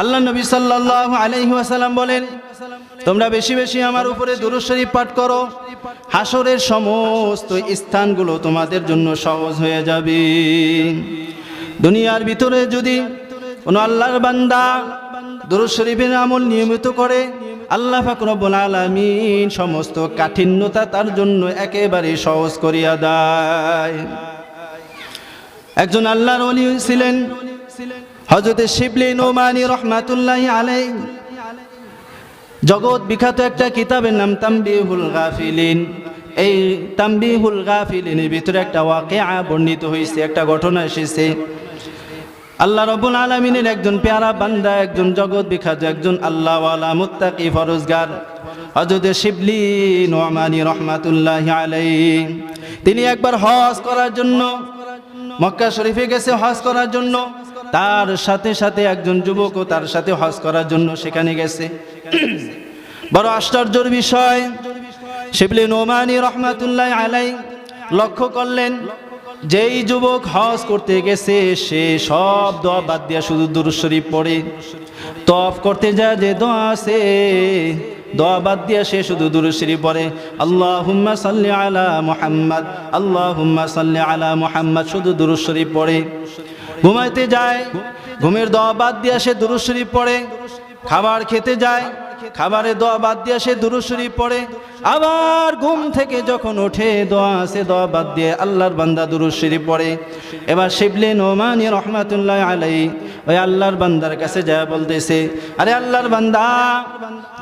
আল্লাহ নবী সাল্লাল্লাহু আলাইহি ওয়াসাল্লাম বলেন, তোমরা বেশি বেশি আমার উপরে দুরূদ শরীফ পাঠ করো। হাসরের সমস্ত স্থানগুলো তোমাদের জন্য সহজ হয়ে যাবে। দুনিয়ার ভিতরে যদি কোনো আল্লাহর বান্দা দুরূদ শরীফের আমল নিয়মিত করে, আল্লাহ ফাকরবুল আলামিন সমস্ত কাঠিন্যতা তার জন্য একেবারে সহজ করিয়া দেয়। একজন আল্লাহর অলি ছিলেন। হজরতে শিবলি নোমানি রহমাতুল্লাহ আলাই জগৎ বিখ্যাত একটা কিতাবের নাম তাম্বিহুল গাফিলিন। এই তাম্বিহুল গাফিলিনের ভিতরে একটা ওয়াকিয়া বর্ণিত হয়েছে একটা ঘটনা এসেছে। আল্লাহ রবুল আলমিনের একজন পেয়ারা বান্দা, একজন জগৎ বিখ্যাত, একজন আল্লাহওয়ালা, মুত্তাকি, ফরজগার হজরত শিবলি নোমানি রহমাতুল্লাহ আলাই তিনি একবার হজ করার জন্য, মক্কা শরীফে গেছে হজ করার জন্য। তার সাথে সাথে একজন যুবকও তার সাথে হজ করার জন্য সেখানে গেছে। বড় আশ্চর্যর বিষয়, শিবলি নোমানি রহমাতুল্লাহ আলাই লক্ষ্য করলেন, যেই যুবক হজ করতে গেছে, সে সব দোয়া বাদ দিয়া শুধু দুরুদ শরীফ পড়ে। তফ করতে যা যে দোয়া আছে, দোয়া বাদ দিয়া সে শুধু দুরুদ শরীফ পড়ে। আল্লাহ হুম্মা সাল্লি আলা মুহাম্মদ আল্লাহ হুম্মা সাল্লি আলা মুহাম্মদ শুধু দুরুদ শরীফ পড়ে। ঘুমাইতে যায়, ঘুমের দোয়া বাদ দিয়ে সে দুরুদ শরীফ পড়ে, খাবার খেতে যায় খাবারে দোয়া বাদ দিয়ে সে দুরুদ শরীফ পড়ে, আবার ঘুম থেকে যখন ওঠে দোয়া আছে, দোয়া বাদ দিয়ে আল্লাহর বান্দা দুরুদ শরীফ পড়ে। এবার শিবলিন ওমানি রহমাতুল্লাহ আলাই ওই আল্লাহর বান্দার কাছে যায় বলতেছে, আরে আল্লাহর বান্দা,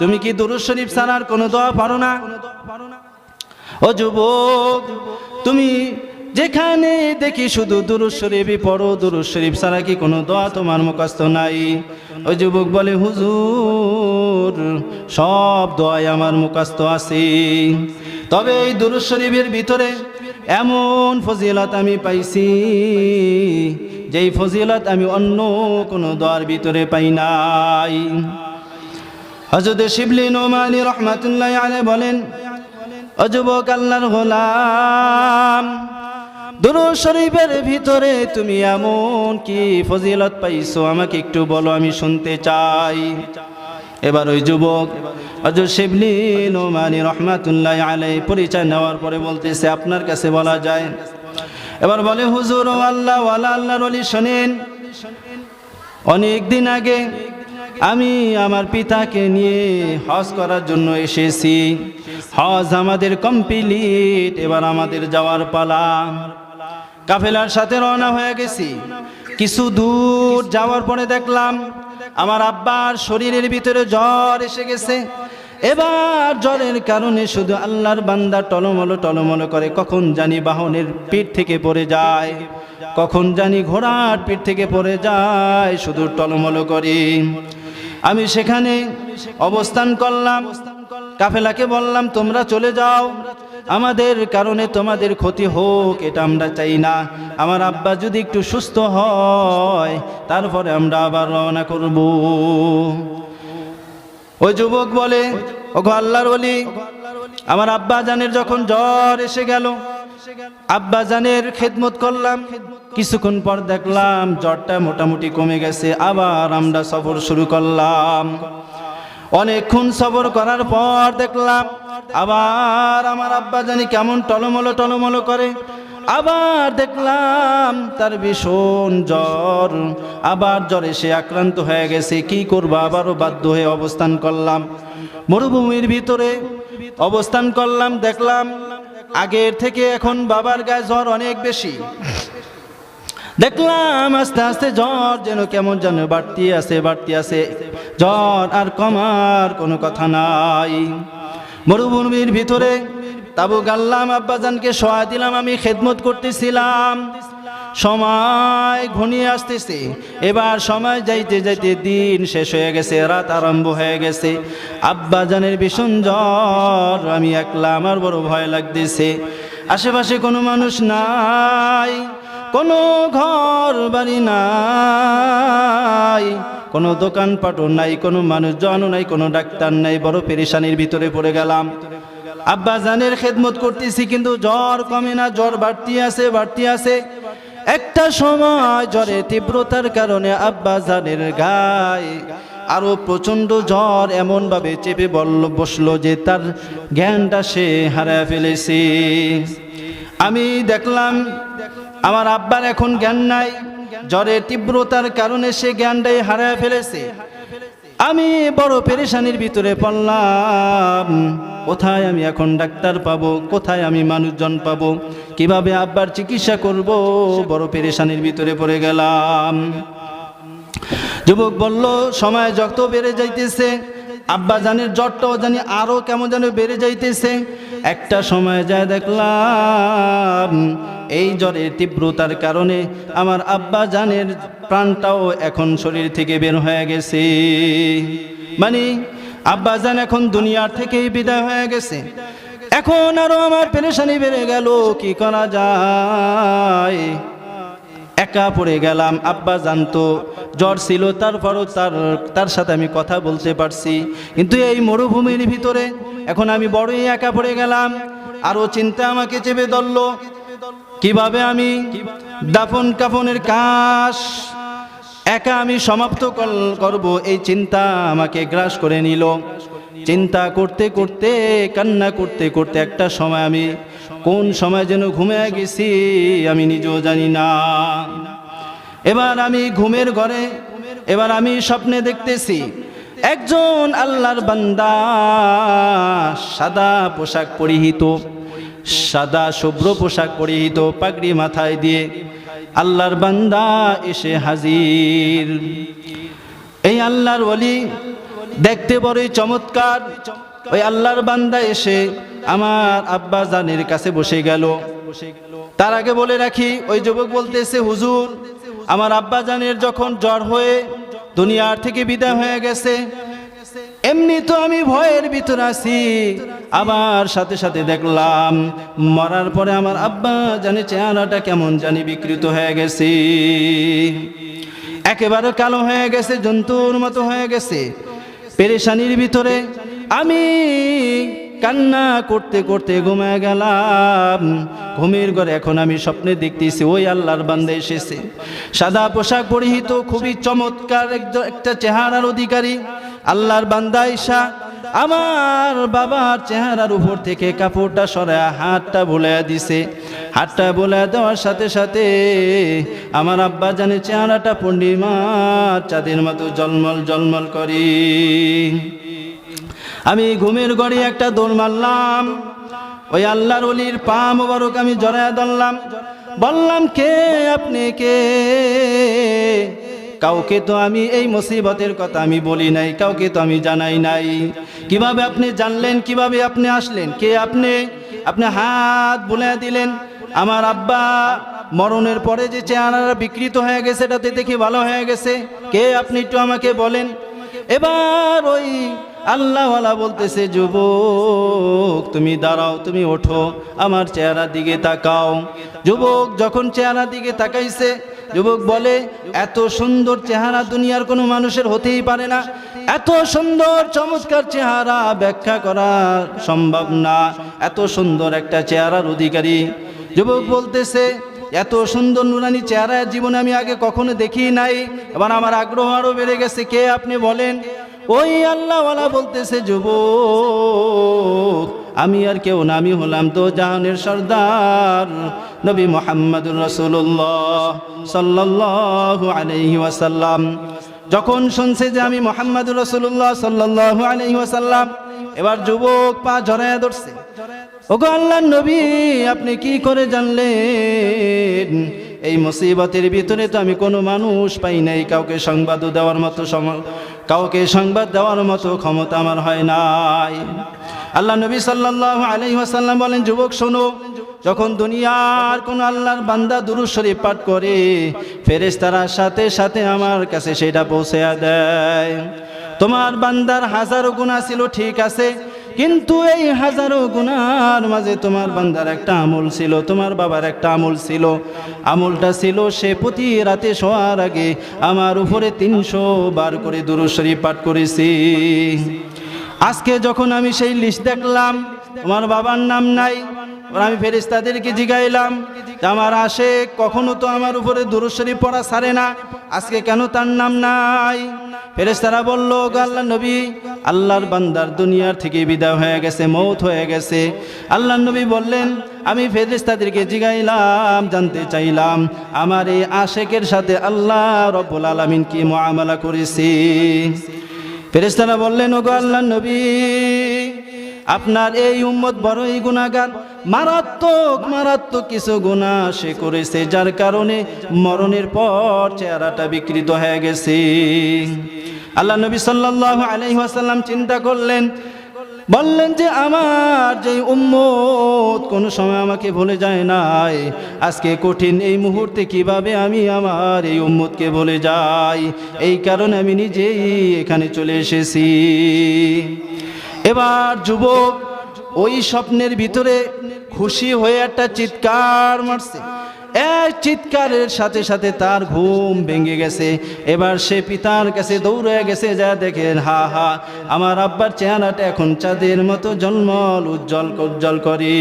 তুমি কি দুরুদ শরীফ ছাড়ার কোনো দোয়া পারো না? ও যুবক, তুমি যেখানে দেখি শুধু দুরুদ শরীফই পড়ো দুরুদ শরীফ ছাড়া কি কোনো দোয়া তোমার মুখস্থ নাই? ওই যুবক বলে, হুজুর, সব দোয়াই আমার মুখস্থ আছে। তবে এই দুরুদ শরীফের ভিতরে এমন ফজিলত আমি পাইছি, যেই ফজিলত আমি অন্য কোনো দোয়ার ভিতরে পাই নাই। হজরত শিবলি নোমানি রহমাতুল্লাহ আলে বলেন অযুবক আল্লাহর গোলাম দুরুদ শরীফের ভিতরে তুমি এমন কি ফজিলত পাইছো? আমাকে একটু বলো, আমি শুনতে চাই। এবার ওই যুবক অজর শিবলি নোমানি রহমাতুল্লাহ আলাই পরিচয় নেওয়ার পরে বলতেছে, আপনার কাছে বলা যায়। এবার বলে, হুজুর ও আল্লাহ ওয়ালা আল্লাহর অলি শোনেন, অনেক দিন আগে আমি আমার পিতাকে নিয়ে হজ করার জন্য এসেছি। হজ আমাদের কমপ্লিট, এবার আমাদের যাওয়ার পালা। কাফেলার সাথে রওনা হয়ে গেছি। কিছু দূর যাওয়ার পরে দেখলাম আমার আব্বার শরীরের ভিতরে জ্বর এসে গেছে। এবার জ্বরের কারণে শুধু আল্লাহর বান্দা টলমলো টলমলো করে। কখন জানি বাহনের পিঠ থেকে পড়ে যায়। কখন জানি ঘোড়ার পিঠ থেকে পড়ে যায় শুধু টলমলো করে। আমি সেখানে অবস্থান করলাম। কাফেলাকে বললাম, তোমরা চলে যাও। আমাদের কারণে তোমাদের ক্ষতি হোক, এটা আমরা চাই না। আমার আব্বা যদি একটু সুস্থ হয়, তারপরে আমরা আবার রওনা করব। ওই যুবক বলে ও আল্লাহর বলি আমার আব্বা জানের যখন জ্বর এসে গেল, আব্বা জানের খেদমত করলাম, কিছুক্ষণ পর দেখলাম জ্বরটা মোটামুটি কমে গেছে, আবার আমরা সফর শুরু করলাম। অনেকক্ষণ সফর করার পর দেখলাম আবার আমার আব্বা জানি কেমন টলমলো টলমলো করে। আবার দেখলাম তার ভীষণ জ্বর। আবার জ্বরে সে আক্রান্ত হয়ে গেছে। কি করব? আবারও বাধ্য হয়ে অবস্থান করলাম। মরুভূমির ভিতরে অবস্থান করলাম, দেখলাম আগের থেকে এখন বাবার গায়ে জ্বর অনেক বেশি। দেখলাম আস্তে আস্তে জ্বর যেন কেমন যেন বাড়তি আছে বাড়তি আছে। জ্বর আর কমার কোনো কথা নাই। মরুভূমির ভিতরে তাবু গাল্লাম আব্বাজানকে সহায় দিলাম, আমি খেদমত করতেছিলাম। সময় ঘনিয়ে আসতেছে, এবার সময় যাইতে যাইতে দিন শেষ হয়ে গেছে, রাত আরম্ভ হয়ে গেছে। আব্বাজানের ভীষণ জ্বর, আমি একলা, আমার বড় ভয় লাগতেছে। আশেপাশে কোনো মানুষ নাই, কোনো ঘর বাড়ি নাই। কোনো দোকানপাটও নাই, কোনো মানুষজনও নাই, কোনো ডাক্তার নাই, বড় পেরেশানির ভিতরে পড়ে গেলাম। আব্বা জানের খেদমত করতেছি, কিন্তু জ্বর কমে না, জ্বর বাড়তি আছে বাড়তি আছে। একটা সময় জ্বরে তীব্রতার কারণে আব্বা জানের গায়ে আরও প্রচণ্ড জ্বর এমনভাবে চেপে বলল, বসল যে তার জ্ঞানটা সে হারায় ফেলেছে। আমি দেখলাম, আমার আব্বার এখন জ্ঞান নাই জ্বরের তীব্রতার কারণে সে জ্ঞানটাই হারায় ফেলেছে। আমি বড় পেরেশানির ভিতরে পড়লাম। কোথায় আমি এখন ডাক্তার পাবো? কোথায় আমি মানুষজন পাবো? কীভাবে আব্বার চিকিৎসা করব? বড় পেরেশানির ভিতরে পড়ে গেলাম। যুবক বলল, সময় যত বেড়ে যাইতেছে, আব্বা জানের জ্বরটাও জানি আরও কেমন যেন বেড়ে যাইতেছে। একটা সময় যায় দেখলাম এই জ্বরের তীব্রতার কারণে আমার আব্বা জানের প্রাণটাও এখন শরীর থেকে বের হয়ে গেছে। মানে আব্বা জান এখন দুনিয়ার থেকেই বিদায় হয়ে গেছে। এখন আরও আমার পেরেশানি বেড়ে গেল, কি করা যায়? একা পড়ে গেলাম, আব্বা জানতো জ্বর ছিল, তারপরও তার তার সাথে আমি কথা বলতে পারছি। কিন্তু এই মরুভূমির ভিতরে এখন আমি বড়ই একা পড়ে গেলাম। আরও চিন্তা আমাকে চেপে ধরল কীভাবে আমি দাফন কাফনের কাশ একা আমি সমাপ্ত কর- করব এই চিন্তা আমাকে গ্রাস করে নিল। চিন্তা করতে করতে, কান্না করতে করতে একটা সময় আমি কোন সময় যেন ঘুমিয়ে গেছি আমি নিজেও জানি না। এবার আমি ঘুমের ঘরে, এবার আমি স্বপ্নে দেখতেছি একজন আল্লাহর বান্দা সাদা পোশাক পরিহিত। সাদা শুভ্র পোশাক পরিহিত পাগড়ি মাথায় দিয়ে আল্লাহর বান্দা এসে হাজির। এই আল্লাহর ওলি দেখতে বড়ই চমৎকার। ওই আল্লাহর বান্দা এসে আমার আব্বা জানের কাছে বসে গেল। তার আগে বলে রাখি, ওই যুবক বলতেছে, হুজুর, আমার আব্বা জানের যখন জ্বর হয়ে দুনিয়ার থেকে বিদায় হয়ে গেছে এমনি তো আমি ভয়ের ভিতর আছি। আবার সাথে সাথে দেখলাম, মরার পরে আমার আব্বা জানে চেহারাটা কেমন জানি বিকৃত হয়ে গেছে। একেবারে কালো হয়ে গেছে, জন্তুর মতো হয়ে গেছে। পেরেশানির ভিতরে আমি কান্না করতে করতে ঘুমায় গেলাম। ঘুমের ঘরে এখন আমি স্বপ্নে দেখতেছি, ওই আল্লাহর বান্দা এসেছে। সাদা পোশাক পরিহিত, খুবই চমৎকার একটা চেহারার অধিকারী। আল্লাহর বান্দা ঈশা, আমার বাবার চেহারার উপর থেকে কাপড়টা সরায় হাতটা বলে দিছে। হাতটা বলে দেওয়ার সাথে সাথে আমার আব্বা জানে চেহারাটা পূর্ণিমা চাঁদের মতো জলমল জলমল করি। আমি ঘুমের গড়ে একটা দৌড় মারলাম, ওই আল্লাহর অলির পা মোবারক আমি জড়ায় ধরলাম। বললাম, কে আপনি? কে? কাউকে তো আমি এই মুসিবতের কথা আমি বলি নাই, কাউকে তো আমি জানাই নাই। কীভাবে আপনি জানলেন, কীভাবে আপনি আসলেন, কে আপনি? আপনি হাত বুলে দিলেন। আমার আব্বা মরণের পরে যে চেহারা বিকৃত হয়ে গেছে, এটাতে দেখি ভালো হয়ে গেছে। কে আপনি একটু আমাকে বলেন? এবার ওই আল্লাহওয়ালা বলতেছে, যুবক, তুমি দাঁড়াও, তুমি ওঠো, আমার চেহারার দিকে তাকাও। যুবক যখন চেহারার দিকে তাকাইছে, যুবক বলে, এত সুন্দর চেহারা দুনিয়ার কোনো মানুষের হতেই পারে না। এত সুন্দর, চমৎকার চেহারা ব্যাখ্যা করা সম্ভব না। এত সুন্দর একটা চেহারার অধিকারী। যুবক বলতেছে, এত সুন্দর নুরানি চেহারা জীবনে আমি আগে কখনো দেখি নাই। এবার আমার আগ্রহ আরও বেড়ে গেছে। কে আপনি বলেন? ওই আল্লাহওয়ালা বলতেছে, যুবক, আমি আর কেউ না, আমি হলাম তো জাহানের সর্দার। নবী মোহাম্মদুর রসুল্লাহ সাল্লাল্লাহু আলাইহি ওয়াসাল্লাম যখন শুনছে যে আমি মোহাম্মদুর রসুল্লাহ সাল্লাল্লাহু আলাইহি ওয়াসাল্লাম, এবার যুবক পা জড়ায় ধরছে। ওগো আল্লাহ নবী, আপনি কি করে জানলেন? এই মুসিবতের ভিতরে তো আমি কোনো মানুষ পাই নাই, কাউকে সংবাদ দেওয়ার মতো সম- কাউকে সংবাদ দেওয়ার মতো ক্ষমতা আমার হয় নাই। আল্লাহ নবী সাল্লাহ আলি ওয়াসাল্লাম বলেন, যুবক, শোনো, যখন দুনিয়ার কোন আল্লাহর বান্দা দুরু শরীফ পাঠ করে ফেরেস তারা সাথে সাথে আমার কাছে সেটা পৌঁছে দেয়। তোমার বান্দার হাজারো গুণা ছিল, ঠিক আছে কিন্তু এই হাজারো গুনার মাঝে তোমার বান্দার একটা আমল ছিল, তোমার বাবার একটা আমল ছিল। আমলটা ছিল সে প্রতি রাতে শোয়ার আগে আমার উপরে তিনশো বার করে দুরুশরী পাঠ করেছি। আজকে যখন আমি সেই লিস্ট দেখলাম তোমার বাবার নাম নাই আমি ফেরেস্তাদেরকে জিগাইলাম আমার আসে কখনো তো আমার উপরে দুরুশ্বরী পড়া সারে না, আজকে কেন তার নাম নাই? ফেরেস্তারা বলল, "গো আল্লাহ নবী, আল্লাহর বান্দার দুনিয়ার থেকে বিদায় হয়ে গেছে, মৌত হয়ে গেছে। আল্লাহ নবী বললেন, আমি ফেরেস্তাদেরকে জিগাইলাম, জানতে চাইলাম, আমার এই আশেকের সাথে আল্লাহ রব্বুল আলমিন কি মুআমালা করেছি? ফেরেস্তারা বললেন ওগো আল্লাহ নবী, আপনার এই উম্মত বড়ই গুণাগার মারাত্মক মারাত্মক কিছু গুণা সে করেছে, যার কারণে মরণের পর চেহারাটা বিকৃত হয়ে গেছে। আল্লাহ নবী সাল্লাল্লাহু আলাইহি ওয়াসাল্লাম চিন্তা করলেন, বললেন যে আমার যে উম্মত কোনো সময় আমাকে ভুলে যায় নাই। আজকে কঠিন এই মুহূর্তে কীভাবে আমি আমার এই উম্মতকে ভুলে যাই? এই কারণে আমি নিজেই এখানে চলে এসেছি। এবার যুবক, ওই স্বপ্নের ভিতরে খুশি হয়ে একটা চিৎকার মারছে। এক চিৎকারের সাথে সাথে তার ঘুম ভেঙে গেছে। এবার সে পিতার কাছে দৌড়ে গেছে, যা দেখেন, হা হা, আমার আব্বার চেহারাটা এখন চাঁদের মতো জন্মল উজ্জ্বল উজ্জ্বল করে।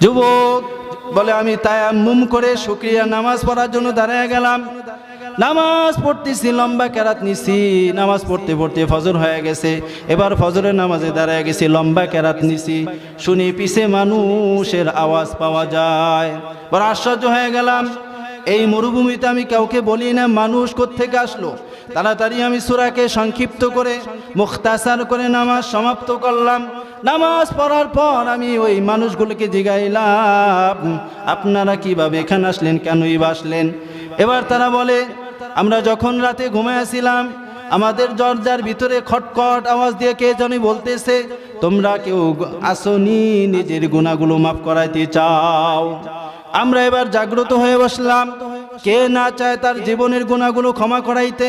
যুবক বলে, আমি তায়াম্মুম করে শুক্রিয়া নামাজ পড়ার জন্য দাঁড়ায় গেলাম। নামাজ পড়তেছি, লম্বা কেরাত নিছি। নামাজ পড়তে পড়তে ফজর হয়ে গেছে। এবার ফজরের নামাজে দাঁড়ায় গেছি, লম্বা কেরাত নিছি। শুনি পিছে মানুষের আওয়াজ পাওয়া যায়। বড় আশ্চর্য হয়ে গেলাম। এই মরুভূমিতে আমি কাউকে বলি না, মানুষ কোত্থেকে আসলো? তাড়াতাড়ি আমি সুরাকে সংক্ষিপ্ত করে, মুখতাসার করে নামাজ সমাপ্ত করলাম। নামাজ পড়ার পর আমি ওই মানুষগুলোকে জিগাইলাম, আপনারা কীভাবে এখানে আসলেন? কেনই বা আসলেন? এবার তারা বলে আমরা যখন রাতে ঘুমাইছিলাম আমাদের দরজার ভিতরে খটখট আওয়াজ দিয়ে কে জানি বলতেছে, তোমরা কেউ আসনি, নিজের গুণাগুলো মাফ করাইতে চাও। আমরা এবার জাগ্রত হয়ে বসলাম, কে না চায় তার জীবনের গুণাগুলো ক্ষমা করাইতে।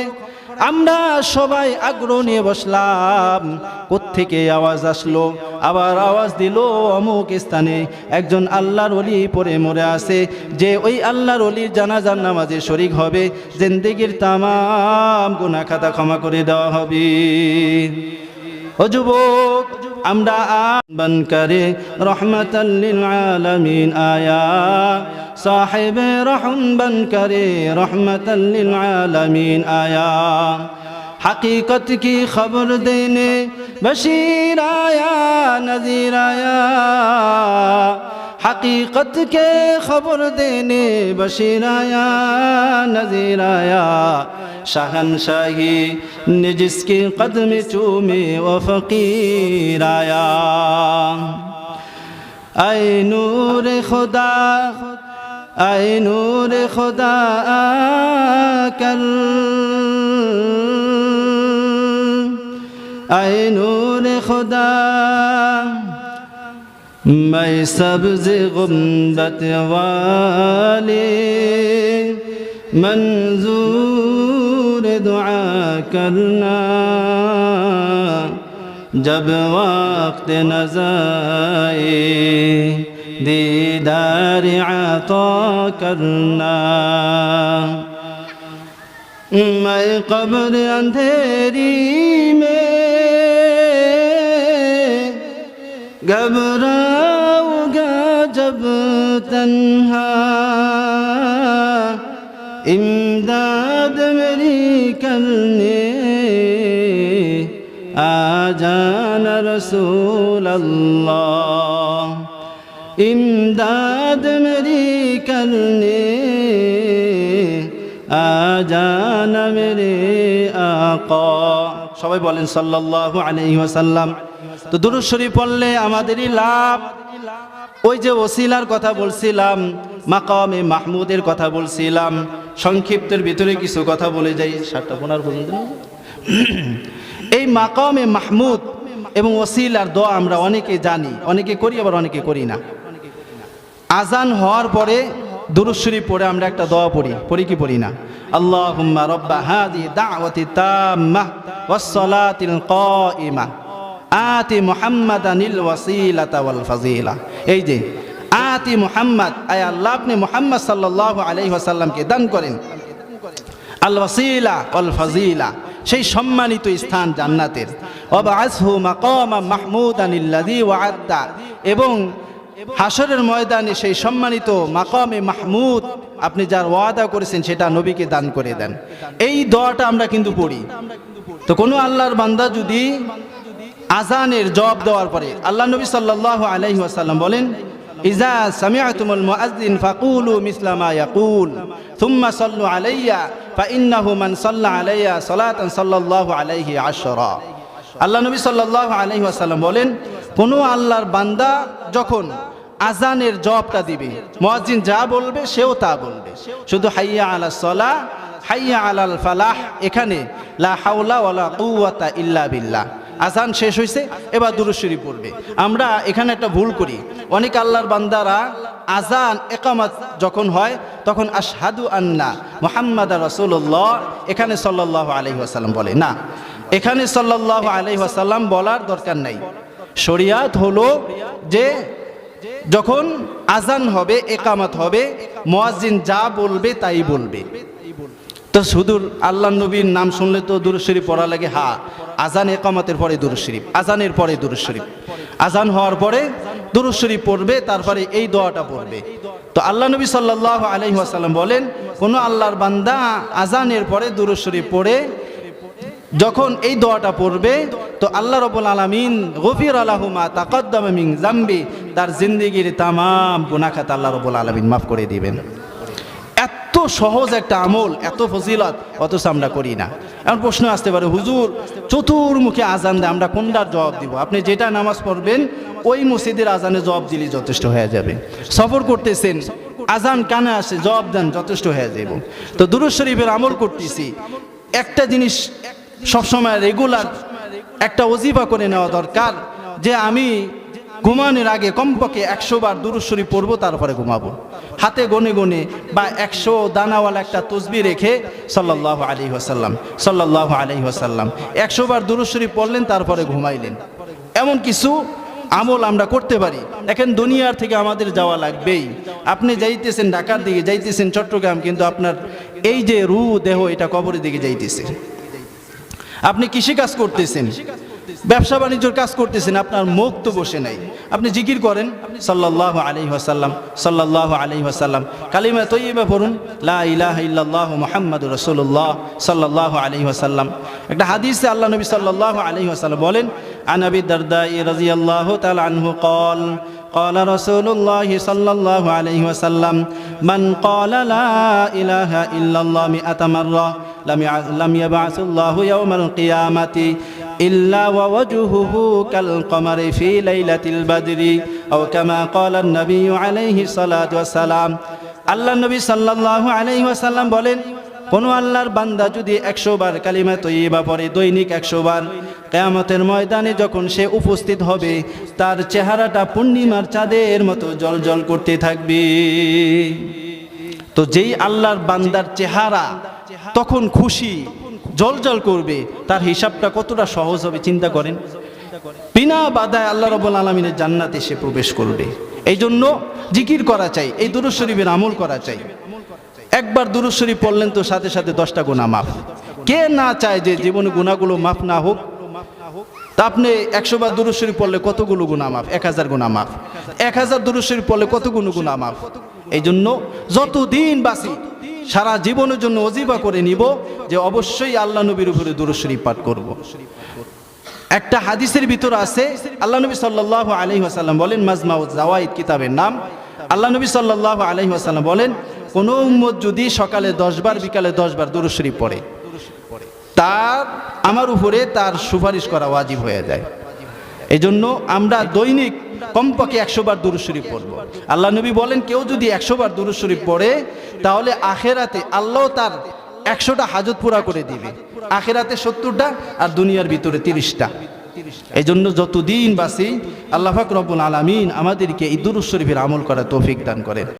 আমরা সবাই আগ্রহ নিয়ে বসলাম। কোত্থেকে আওয়াজ আসলো? আবার আওয়াজ দিল অমুক স্থানে। একজন আল্লাহর অলি পরে মরে আছে। যে ওই আল্লাহর অলির জানাজার নামাজে শরিক হবে। জিন্দিগির তামাম গুনা খাতা ক্ষমা করে দেওয়া হবে। صاحب رحم بنكري رحمة للعالمين آيا حقيقتك خبر ديني بشير آيا نذير آيا हकीकत के खबर देने बशीर आया नजीर आया शहनशाही ने जिसके कदम चूमे वो फकीर आया आए नूर खुदा आए नूर खुदा कर आए नूर खुदा مي سبز غمبت والي منزور دعا لنا جب وقت نزائے دیدار عطا کرنا. میں قبر اندھیری میں گھبرا تنہا امداد میری کرنے آ جانا رسول اللہ امداد میری کرنے آ جانا میرے آقا সবাই বলেন সাল্লাহ আলহি ওয়াসাল্লাম তো দুরুশ্বরী পড়লে আমাদেরই লাভ ওই যে ওসিলার কথা বলছিলাম, মাকামে মাহমুদের কথা বলছিলাম, সংক্ষিপ্তের ভিতরে কিছু কথা বলে যাই, সাতটা পনেরো পর্যন্ত এই মাকামে মাহমুদ এবং ওসিলার দোয়া আমরা অনেকে জানি, অনেকে করি, আবার অনেকে করি না। আজান হওয়ার পরে দুরুশ্বরী পড়ে আমরা একটা দোয়া পড়ি পড়ি কি পড়ি না? আল্লাহুম্মা রব্বা হাদি দাওয়াতি তাম্মা ওয়াসসালাতিল কাইমা আতি মুহাম্মাদানিল ওয়াসিলাতা ওয়াল ফাজিলা। এই যে, আতি মুহাম্মদ, আয় আল্লাহ, আপনি মুহাম্মদ সাল্লাল্লাহু আলাইহি ওয়াসাল্লামকে দান করেন। আল ওয়াসিলা ওয়াল ফাজিলা, সেই সম্মানিত স্থান জান্নাতের। অবাসহু মাকামা মাহমুদানিল্লাযী ওয়াআদা এবং হাসরের ময়দানে সেই সম্মানিত মাকামে মাহমুদ, আপনি যার ওয়াদা করেছেন সেটা নবীকে দান করে দেন। এই দোয়াটা আমরা কিন্তু পড়ি। তো কোনো আল্লাহর বান্দা যদি আজানের জবাব দেওয়ার পরে আল্লাহ নবী সাল্লাল্লাহু আলাইহি ওয়াসাল্লাম বলেন, ইজা সামিআতুমুল মুআজ্জিন ফাকুলু মিসলা মা ইয়াকুল থুম্মা সাল্লু আলাইয়া ফাইন্নাহু মান সাল্লা আলাইয়া সালাতান সাল্লাল্লাহু আলাইহি আশরা। আল্লাহ নবী সাল্লাল্লাহু আলাইহি বলেন, কোনো আল্লাহর বান্দা যখন আজানের জবাবটা দিবে মুয়াজ্জিন যা বলবে সেও তা বলবে। শুধু হাইয়া আলা সলা, হাইয়া আলাল ফালাহ, এখানে লা হাওলা ওয়ালা কুওয়াতা ইল্লা বিল্লাহ। আজান শেষ হয়েছে এবার দুরুশরী পড়বে। আমরা এখানে একটা ভুল করি। অনেক আল্লাহর বান্দারা আজান, একামাত যখন হয়, তখন আশহাদু আন্না মোহাম্মদ রসুল্লাহ এখানে সাল্লাহ আলহি আসাল্লাম বলে। না, এখানে সাল্লাহ আলহি আসাল্লাম বলার দরকার নাই। শরিয়াত হলো যে যখন আজান হবে, একামত হবে মোয়াজিন যা বলবে তাই বলবে। তো শুধু আল্লাহ নবীর নাম শুনলে তো দুরুদ শরীফ পড়া লাগে, হা, আজান একামতের পরে দুরুদ শরীফ, আজানের পরে দুরুদ শরীফ। আজান হওয়ার পরে দুরুদ শরীফ পড়বে, তারপরে এই দোয়াটা পড়বে। তো আল্লাহ নবী সাল্লাল্লাহু আলাইহি ওয়াসাল্লাম বলেন, কোন আল্লাহর বান্দা আজানের পরে দুরুদ শরীফ পড়ে, যখন এই দোয়াটা পড়বে, তো আল্লাহ রবুল আলমিন গফির আলাহুমা তাকদ্দামা জাম্বি তার জিন্দিগির তামাম গুনাখাত আল্লাহ রবুল আলমিন মাফ করে দিবেন। সহজ একটা আমল, এত ফজিলত, অথচ আমরা করি না। এমন প্রশ্ন আসতে পারে, হুজুর, চতুর্মুখে আজান দেয় আমরা কোনটার জবাব দিব? আপনি যেটা নামাজ পড়বেন, ওই মসজিদের আজানে জবাব দিলে যথেষ্ট হয়ে যাবে। সফর করতেছেন, আজান কানে আসে, জবাব দেন, যথেষ্ট হয়ে যাব তো দুরুদ শরীফের আমল করতেছি। একটা জিনিস সবসময় রেগুলার একটা অজিবা করে নেওয়া দরকার, যে আমি ঘুমানোর আগে কমপক্ষে একশো বার দুরুশ্বরী পড়ব, তারপরে ঘুমাবো। হাতে গনে গনে বা একশো দানাওয়ালা একটা তসবি রেখে সাল্লাহ আলী ওসাল্লাম সাল্লাহ আলী ওসাল্লাম একশো বার দুরুশ্বরী পড়লেন, তারপরে ঘুমাইলেন। এমন কিছু আমল আমরা করতে পারি। এখন দুনিয়ার থেকে আমাদের যাওয়া লাগবেই। আপনি যাইতেছেন ঢাকার দিকে, যাইতেছেন চট্টগ্রাম, কিন্তু আপনার এই যে রু দেহ, এটা কবরের দিকে যাইতেছে। আপনি কৃষিকাজ করতেছেন। ব্যবসা বাণিজ্যর কাজ করতেছেন আপনার মুখ তো বসে নাই আপনি জিকির করেন সাল্লাহ আলি ওয়াসাল্লাম সাল্লাহ আলি ওয়াসাল্লাম কালিমা তৈবা পড়ুন লা ইলাহ ইল্লাল্লাহ মোহাম্মদ রসুল্লাহ সাল্লাহ আলি ওয়াসাল্লাম একটা হাদিসে আল্লাহ নবী সাল্লাহ আলি ওয়াসাল্লাম বলেন আনবি দরদাই রাজি আল্লাহ তাল আনহু কল قال رسول الله صلى الله عليه وسلم من قال لا إله إلا الله مئة مرة لم لم يبعث الله يوم القيامة إلا ووجهه كالقمر في ليلة البدر أو كما قال النبي عليه الصلاة والسلام আল্লাহ নবী সাল্লাল্লাহু আলাইহি ওয়াসাল্লাম বলেন কোনো আল্লাহর বান্দা যদি একশো বার কালিমা তৈবা পরে দৈনিক একশো বার কেয়ামতের ময়দানে যখন সে উপস্থিত হবে তার চেহারাটা পূর্ণিমার চাঁদের মতো জল জল করতে থাকবে তো যেই আল্লাহর বান্দার চেহারা তখন খুশি জল জল করবে, তার হিসাবটা কতটা সহজ হবে চিন্তা করেন। বিনা বাধায় আল্লাহ রবুল আলমিনের জান্নাতে সে প্রবেশ করবে। এই জন্য জিকির করা চাই, এই দুরুদ শরীফের আমল করা চাই। একবার দুরুদ শরীফ পড়লেন তো সাথে সাথে দশটা গুণা মাফ। কে না চায় যে জীবনে গুণাগুলো মাফ না হোক? তা আপনি একশো বার দুরুদ শরীফ পড়লে কতগুলো গুণা মাফ? এক হাজার গুণা মাফ। এক হাজার দুরুদ শরীফ পড়লে কতগুলো গুণা মাফ? এই জন্য যতদিন বাসি সারা জীবনের জন্য অজিবা করে নিব যে অবশ্যই আল্লাহ নবীর উপরে দুরুদ শরীফ পাঠ করব। একটা হাদিসের ভিতর আছে, আল্লাহ নবী সাল্লাহ আলহি আসাল্লাম বলেন মাজমাউ জাওয়াইদ কিতাবের নাম আল্লাহ নবী সাল্লাহ আলহি আসাল্লাম বলেন, কোনো উম্মত যদি সকালে দশবার বিকালে দশবার দুরুদ শরীফ পড়ে, তার, আমার উপরে তার সুপারিশ করা ওয়াজিব হয়ে যায় এই জন্য আমরা দৈনিক কমপক্ষে একশো বার দুরু শরীফ পড়ব। আল্লাহ নবী বলেন, কেউ যদি একশো বার দুরু শরীফ পড়ে, তাহলে আখেরাতে আল্লাহ তার একশোটা হাজত পুরা করে দিবে। আখেরাতে সত্তরটা আর দুনিয়ার ভিতরে তিরিশটা। এই জন্য যতদিন বাসি আল্লাহ ফাকরবুল আলমিন আমাদেরকে এই দুরুদ শরীফের আমল করার তৌফিক দান করেন।